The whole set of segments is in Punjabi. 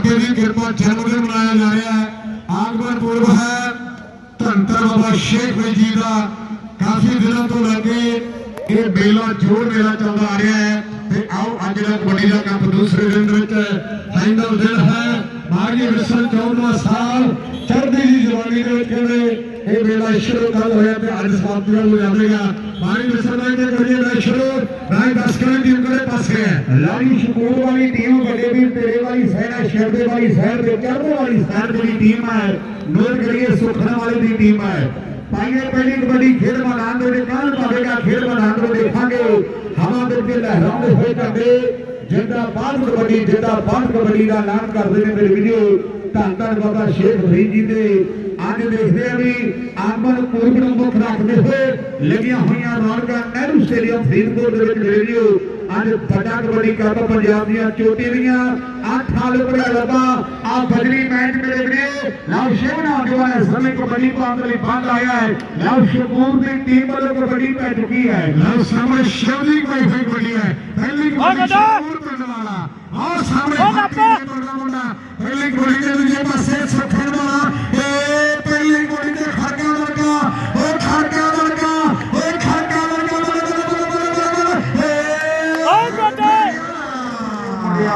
ਬਾਬੇ ਦੀ ਕਿਰਪਾ ਜਨਮ ਦਿਨ ਮਨਾਇਆ ਜਾ ਰਿਹਾ ਹੈ। ਆਗਮਨ ਪੁਰਬ ਹੈ। ਧੰਤਰ ਬਾਬਾ ਸ਼ੇਖ ਫਰੀਦ ਜੀ ਦਾ। ਕਾਫੀ ਦਿਨਾਂ ਤੋਂ ਲੱਗੇ ਇਹ ਮੇਲਾ ਜੋੜ ਮੇਲਾ ਚੱਲਦਾ ਆ ਰਿਹਾ ਹੈ। ਤੇ ਆਓ ਅੱਜ ਦਾ ਕਬੱਡੀ ਦਾ ਕੱਪ ਦੂਸਰੇ ਦਿਨ ਦੇ ਵਿੱਚ ਫਾਈਨਲ ਦਿਨ ਹੈ। ਮਾਗੀ ਵਿਸਲ 14ਵਾਂ ਸਾਲ ਚੜ੍ਹਦੀ ਦੀ ਜਵਾਨੀ ਦੇ ਵਿੱਚ ਕਹਿੰਦੇ ਇਹ ਮੇਲਾ ਸ਼ੁਰੂ ਕੱਲ ਹੋਇਆ ਤੇ ਅੱਜ ਸਮਾਪਤੀ ਨੂੰ ਜਾਵੇਗਾ ਮਾਗੀ ਵਿਸਲ ਦਾ ਇਹ ਕਰੀਏ, ਮੈਂ ਸ਼ੁਰੂ ਰਾਏ ਦਸ ਕਰਨ ਦੀ ਕਿਹੜੇ ਪਾਸੇ ਹੈ ਲਾਲੀ ਸ਼ਕੂਰ ਵਾਲੀ ਟੀਮ ਵੱਡੇ ਵੀਰ ਤੇਰੇ ਵਾਲੀ ਸਾਈਡ ਸ਼ਰਦੇ ਵਾਲੀ ਸਾਈਡ ਤੇ ਚੜ੍ਹਦੇ ਵਾਲੀ ਸਾਈਡ ਜਿਹੜੀ ਟੀਮ ਹੈ ਨੋਟ ਕਰੀਏ ਸੁਖਣਾ ਵਾਲੇ ਦੀ ਟੀਮ ਹੈ ਪਾਈਏ ਪਹਿਲੀ ਕਬੱਡੀ ਖੇਡ ਮੈਦਾਨ ਦੇ ਵਿੱਚ ਕੱਲ ਪਾਵੇਗਾ ਖੇਡ ਮੈਦਾਨ ਦੇ ਦੇਖਾਂਗੇ। ਹਵਾ ਦੇ ਉੱਤੇ ਲਹਿਰਾਉਂਦੇ ਹੋਏ ਝੰਡੇ ਜਿੰਦਾ ਬਾਦ ਕਬੱਡੀ ਜਿੰਦਾ ਬਾਦ ਕਬੱਡੀ ਦਾ ਐਲਾਨ ਕਰਦੇ ਨੇ ਮੇਰੇ ਵੀਡੀਓ ਧੰਨ ਧੰਨ ਬਾਬਾ ਸ਼ੇਖ ਫਰੀਦ ਜੀ ਦੇ। ਅੱਜ ਦੇਖਦੇ ਆ ਵੀ ਆਗਮਨ ਪੂਰਬ ਨੂੰ ਮੁੱਖ ਰੱਖਦੇ ਹੋਏ ਲੱਗੀਆਂ ਹੋਈਆਂ ਰੌਣਕਾਂ ਨਹਿਰੂ ਸਟੇਡੀਅਮ ਫਰੀਦਕੋਟ ਦੇ ਵਿੱਚ ਵੀਡੀਓ ਅੱਜ ਵੱਡਾ ਕਬੱਡੀ ਕੱਪ ਪੰਜਾਬ ਦੀਆਂ ਚੋਟੀ ਦੀਆਂ ਅੱਠ ਸਾਲ ਉੱਪਰ ਲੱਗਾ ਆ ਬਦਲੀ ਮੈਚ ਮੇਰੇ ਵੀਡੀਓ ਲਵ ਸ਼ਿਵਨਾ ਜੋ ਹੈ ਸਮੇਂ ਕਬੱਡੀ ਪਾਉਣ ਲਈ ਬੰਦ ਆਇਆ ਹੈ ਲਵ ਸ਼ਕੂਰ ਦੀ ਟੀਮ ਵੱਲੋਂ ਕਬੱਡੀ ਪੈ ਚੁੱਕੀ ਹੈ ਲਓ ਸਾਹਮਣੇ ਸ਼ਿਵਲੀ ਵਾਈਫਾਈ ਕਬੱਡੀ ਹੈ ਪਹਿਲੀ ਕਬੱਡੀ। ਸ਼ੂਰ ਪਿੰਡ ਵਾਲਾ ਔਰ ਸਾਹਮਣੇ। ਮੁੰਡਾ ਪਹਿਲੀ ਕਬੱਡੀ ਦੇ ਦੂਜੇ ਪਾਸੇ ਸੁਖਣ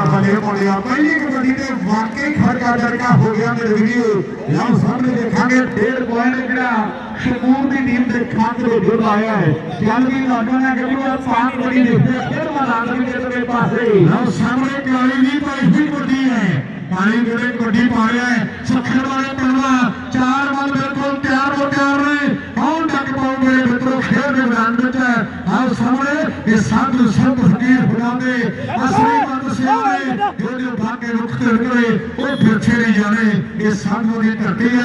ਮੁੰਡਿਆ ਬਲੇ ਮੁੰਡਿਆ ਪਹਿਲੀ ਕਬੱਡੀ ਤੇ ਵਾਕਈ ਖੜਕਾ ਡੜਕਾ ਹੋ ਗਿਆ ਮੇਰੇ ਵੀਡੀਓ ਲਓ, ਸਾਹਮਣੇ ਦੇਖਾਂਗੇ ਡੇਢ ਪੁਆਇੰਟ ਜਿਹੜਾ ਸ਼ਕੂਰ ਦੀ ਟੀਮ ਦੇ ਖਾਤੇ ਵਿੱਚ ਜੁੜ ਆਇਆ ਹੈ। ਚੱਲ ਵੀ ਲਾਡੋ ਨੇ ਕਿ ਉਹ ਪਾਕ ਕਬੱਡੀ ਦੇਖਦੇ ਫਿਰ ਮੈਦਾਨ ਦੇ ਦੇ ਪਾਸੇ। ਲਓ, ਸਾਹਮਣੇ ਕਾਲੀ ਦੀ ਵਾਈਫਾਈ ਕਬੱਡੀ ਹੈ। ਕਾਲੀ ਜਿਹੜੇ ਕਬੱਡੀ ਪਾ ਰਿਹਾ ਹੈ। ਸੁਖਣ ਵਾਲੇ ਪਿੰਡਵਾ ਚਾਰ ਵੱਲ ਬਿਲਕੁਲ ਤਿਆਰ ਹੋ ਤਿਆਰ ਨੇ। ਕੌਣ ਟੱਕ ਪਾਉਂਗੇ ਮਿੱਤਰੋ, ਖੇਡ ਦੇ ਮੈਦਾਨ ਵਿੱਚ ਆਓ ਸਾਹਮਣੇ ਇਹ ਸਾਧੂ ਸੰਤ ਫਕੀਰ ਖੁਦਾ ਦੇ। ਜੋ ਜੋ ਭਾਗੇ ਰੁੱਖ ਤੇ। ਉਗਰੇ ਉਹ ਫਿਰਛੇ ਨਹੀਂ ਜਾਣੇ ਇਹ ਸਾਧੂ ਦੀ ਧਰਤੀ ਹੈ